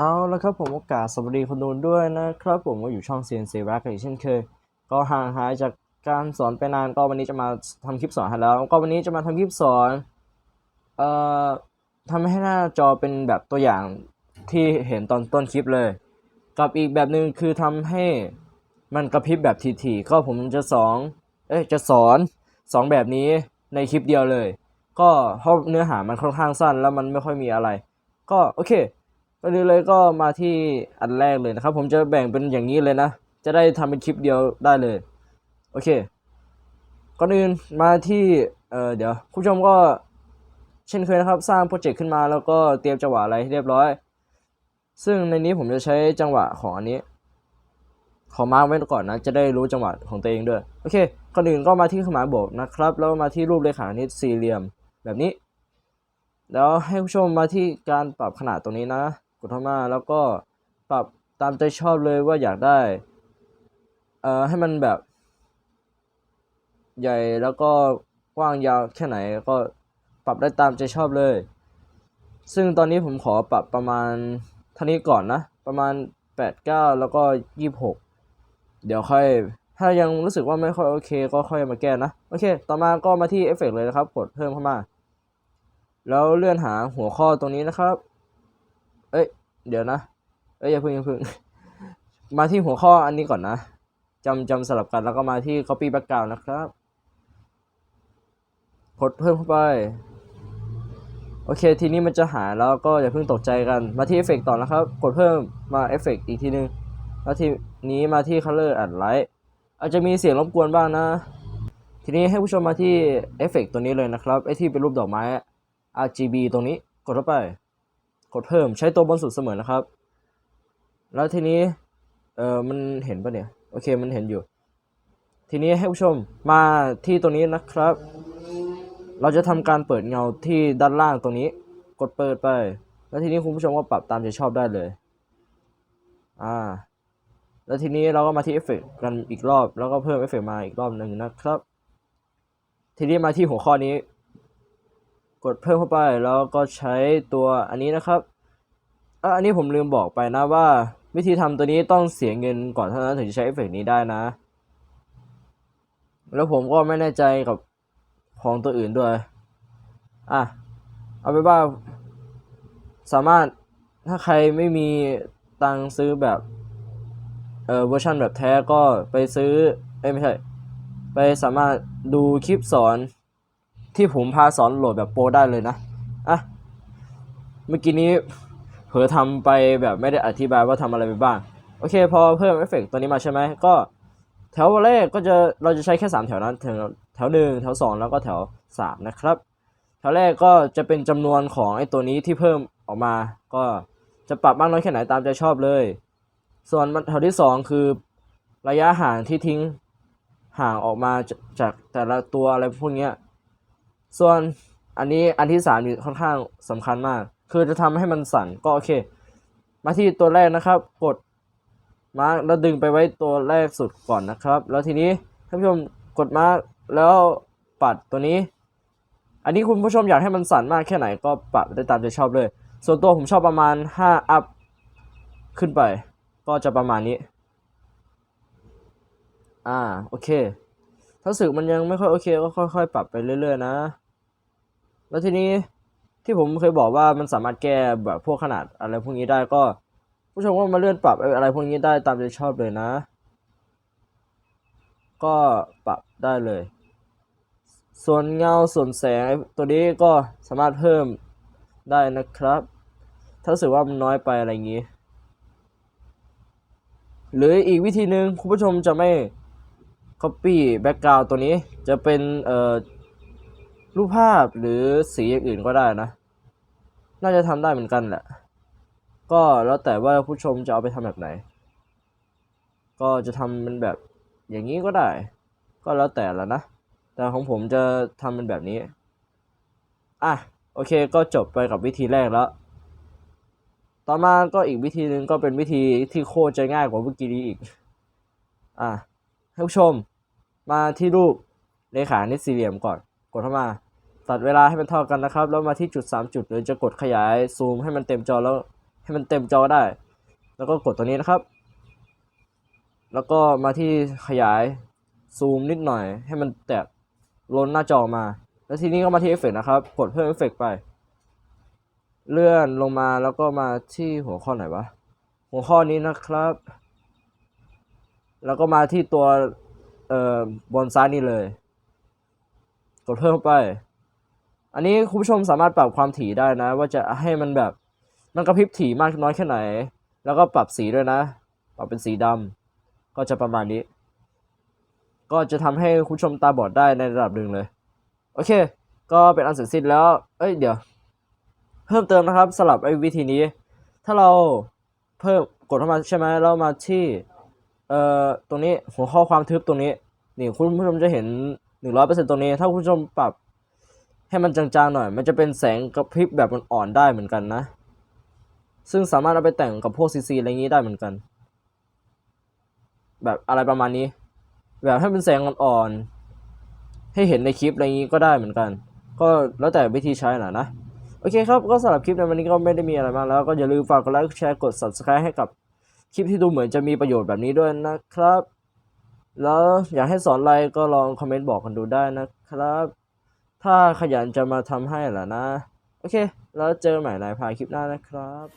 เอาละครับผมโอกาสสวัสดีคนดูด้วยนะครับผมก็อยู่ช่อง CNC r a c อีกเช่นเคย ก็ห่างหายจากการสอนไปนานก็วันนี้จะมาทำคลิปสอนให้แล้ว ก็วันนี้จะมาทำคลิปสอนเอ่อทำให้หน้าจอเป็นแบบตัวอย่างที่เห็นตอนต้นคลิปเลย กับอีกแบบหนึ่งคือทำให้มันกระพริบแบบทีๆก็ผมจะสอนเอ้ยจะสอนสองแบบนี้ในคลิปเดียวเลย ก็เพราะเนื้อหามันค่อนข้างสั้นแล้วมันไม่ค่อยมีอะไร ก็โอเค ก็เลยเลยก็มาที่อันแรกเลยนะครับ ผมจะแบ่งเป็นอย่างนี้เลยนะ จะได้ทำเป็นคลิปเดียวได้เลย โอเคก่อนอื่นมาที่เอ่อเดี๋ยวคุณผู้ชมก็เช่นเคยนะครับ สร้างโปรเจกต์ขึ้นมาแล้วก็เตรียมจังหวะอะไรเรียบร้อย ซึ่งในนี้ผมจะใช้จังหวะของอันนี้ ขอมาร์กไว้ก่อนนะ จะได้รู้จังหวะของตัวเองด้วย โอเคก่อนอื่นก็มาที่เครื่องหมาบวกนะครับ แล้วมาที่รูปเลขาคณิตสี่เหลี่ยมแบบนี้ แล้วให้ผู้ชมมาที่การปรับขนาดตรงนี้นะ กดเข้ามาแล้วก็ปรับตามใจชอบเลยว่าอยากได้ เอ่อให้มันแบบ ใหญ่แล้วก็กว้างยาวแค่ไหนก็ปรับได้ตามใจชอบเลย ซึ่งตอนนี้ผมขอปรับประมาณเท่านี้ก่อนนะ ประมาณ 8 9 แล้วก็ 26 เดี๋ยวค่อย ถ้ายังรู้สึกว่าไม่ค่อยโอเค ก็ค่อยมาแก้นะ โอเค ต่อมาก็มาที่เอฟเฟกเลยนะครับ กดเพิ่มเข้ามา แล้วเลื่อนหาหัวข้อตรงนี้นะครับ เดี๋ยวนะเอ้ยอย่าเพิ่งอย่าเพิ่ง มาที่หัวข้ออันนี้ก่อนนะจำจำสลับกันแล้วก็มาที่ copy background นะครับกดเพิ่มเข้าไป โอเค ทีนี้มันจะหายแล้วก็อย่าเพิ่งตกใจกัน มาที่เอฟเฟกต่อนะครับ กดเพิ่มมาเอฟเฟกอีกทีนึง แล้วทีนี้มาที่ color and light อาจจะมีเสียงรบกวนบ้างนะ ทีนี้ให้ผู้ชมมาที่เอฟเฟกตัวนี้เลยนะครับ ไอที่เป็นรูปดอกไม้ RGB ตรงนี้ กดเข้าไป กดเพิ่มใช้ตัวบนสุดเสมอนะครับ แล้วทีนี้เออมันเห็นปะเนี่ย โอเคมันเห็นอยู่ ทีนี้ให้ผู้ชมมาที่ตรงนี้นะครับ เราจะทำการเปิดเงาที่ด้านล่างตรงนี้ กดเปิดไป แล้วทีนี้คุณผู้ชมก็ปรับตามใจชอบได้เลยอ่าแล้วทีนี้เราก็มาที่เอฟเฟกกันอีกรอบ แล้วก็เพิ่มเอฟเฟกมาอีกรอบหนึ่งนะครับ ทีนี้มาที่หัวข้อนี้ กดเพิ่มเข้าไปแล้วก็ใช้ตัวอันนี้นะครับอะอันนี้ผมลืมบอกไปนะว่า วิธีทำตัวนี้ต้องเสียเงินก่อนเท่านั้นถึงจะใช้เอฟเฟกนี้ได้นะ แล้วผมก็ไม่แน่ใจกับของตัวอื่นด้วย อะ เอาไปนว่า สามารถถ้าใครไม่มีตังซื้อแบบเอ่อเวอร์ชันแบบแท้ก็ไปซื้อ เอ้ยไม่ใช่ ไปสามารถดูคลิปสอน ที่ผมพาสอนโหลดแบบโปรได้เลยนะอะเมื่อกี้นี้เผลอทำไปแบบไม่ได้อธิบายว่าทำอะไรไปบ้าง โอเค พอเพิ่มเอฟเฟกต์ตัวนี้มาใช่ไหมก็แถวแรกก็จะเราจะใช้แค่ 3 แถวนั้นแถวแถวหนึ่งแถวสองแล้วก็แถวสามนะครับ แถวแรกก็จะเป็นจำนวนของไอ้ตัวนี้ที่เพิ่มออกมา ก็จะปรับมากน้อยแค่ไหนตามใจชอบเลย ส่วนแถวที่สองคือระยะห่างที่ทิ้งห่างออกมาจากจากแต่ละตัวอะไรพวกเนี้ย ส่วนอันนี้อันที่สามนี่ค่อนข้างสำคัญมาก คือจะทำให้มันสั่นก็โอเค มาที่ตัวแรกนะครับ กดมาร์กแล้วดึงไปไว้ตัวแรกสุดก่อนนะครับ แล้วทีนี้ท่านผู้ชมกดมาร์กแล้วปัดตัวนี้ อันนี้คุณผู้ชมอยากให้มันสั่นมากแค่ไหนก็ปรับได้ตามใจชอบเลย ส่วนตัวผมชอบประมาณ 5 อัพขึ้นไป ก็จะประมาณนี้ อ่า โอเค ถ้าสึกมันยังไม่ค่อยโอเคก็ค่อย ๆ ปรับไปเรื่อย ๆ นะ แล้วทีนี้ที่ผมเคยบอกว่ามันสามารถแก้แบบพวกขนาดอะไรพวกนี้ได้ก็ ผู้ชมก็มาเลื่อนปรับอะไรพวกนี้ได้ตามใจชอบเลยนะ ก็ปรับได้เลย ส่วนเงาส่วนแสงตัวนี้ก็สามารถเพิ่มได้นะครับ ถ้ารู้สึกว่ามันน้อยไปอะไรอย่างนี้ หรืออีกวิธีหนึ่งคุณผู้ชมจะไม่ copy background ตัวนี้จะเป็นเอ่อรูปภาพหรือสีอย่างอื่นก็ได้นะ น่าจะทำได้เหมือนกันแหละ ก็แล้วแต่ว่าผู้ชมจะเอาไปทำแบบไหน ก็จะทำเป็นแบบอย่างนี้ก็ได้ ก็แล้วแต่ละนะ แต่ของผมจะทำเป็นแบบนี้ อะ โอเคก็จบไปกับวิธีแรกแล้ว ต่อมาก็อีกวิธีหนึ่งก็เป็นวิธีที่โคตรจะง่ายกว่าเมื่อกี้นี้อีก อะ ให้ผู้ชม มาที่รูปเลขานิสี่เหลี่ยมก่อน กดเข้ามา ตัดเวลาให้มันเท่ากันนะครับ แล้วมาที่จุด 3 จุดหรือจะกดขยายซูมให้มันเต็มจอแล้วให้มันเต็มจอได้ แล้วก็กดตัวนี้นะครับ แล้วก็มาที่ขยายซูมนิดหน่อย ให้มันแตกล้นหน้าจอมา แล้วทีนี้ก็มาที่เอฟเฟกนะครับ กดเพิ่มเอฟเฟกไป เลื่อนลงมาแล้วก็มาที่หัวข้อไหนวะ หัวข้อนี้นะครับ แล้วก็มาที่ตัวเอ่อบนซ้ายนี่เลย กดเพิ่มเข้าไป อันนี้คุณผู้ชมสามารถปรับความถี่ได้นะ ว่าจะให้มันแบบมันกระพริบถี่มากน้อยแค่ไหน แล้วก็ปรับสีด้วยนะ ปรับเป็นสีดำก็จะประมาณนี้ ก็จะทำให้คุณชมตาบอดได้ในระดับหนึ่งเลย โอเค ก็เป็นอันเสร็จสิ้นแล้ว เอ้ยเดี๋ยว เพิ่มเติมนะครับสลับไอ้วิธีนี้ ถ้าเราเพิ่มกดเข้ามาใช่ไหมเรามาที่ เอ่อตรงนี้หัวข้อความทึบตรงนี้ นี่คุณผู้ชมจะเห็นหนึ่งร้อยเปอร์เซ็นต์ตรงนี้ ถ้าคุณผู้ชมปรับให้มันจางๆหน่อย มันจะเป็นแสงกระพริบแบบมันอ่อนได้เหมือนกันนะ ซึ่งสามารถเอาไปแต่งกับพวกซีซีอะไรอย่างนี้ได้เหมือนกัน แบบอะไรประมาณนี้ แบบให้เป็นแสงอ่อนๆ ให้เห็นในคลิปอะไรอย่างนี้ก็ได้เหมือนกัน ก็แล้วแต่วิธีใช้น่ะนะ โอเคครับ ก็สำหรับคลิปในวันนี้ก็ไม่ได้มีอะไรมากแล้ว ก็อย่าลืมฝากกดไลค์กดแชร์ กด subscribe ให้กับ คลิปที่ดูเหมือนจะมีประโยชน์แบบนี้ด้วยนะครับ แล้วอยากให้สอนอะไรก็ลองคอมเมนต์บอกกันดูได้นะครับ ถ้าขยันจะมาทำให้แหละนะ โอเค แล้วเจอกันใหม่ในพายคลิปหน้านะครับ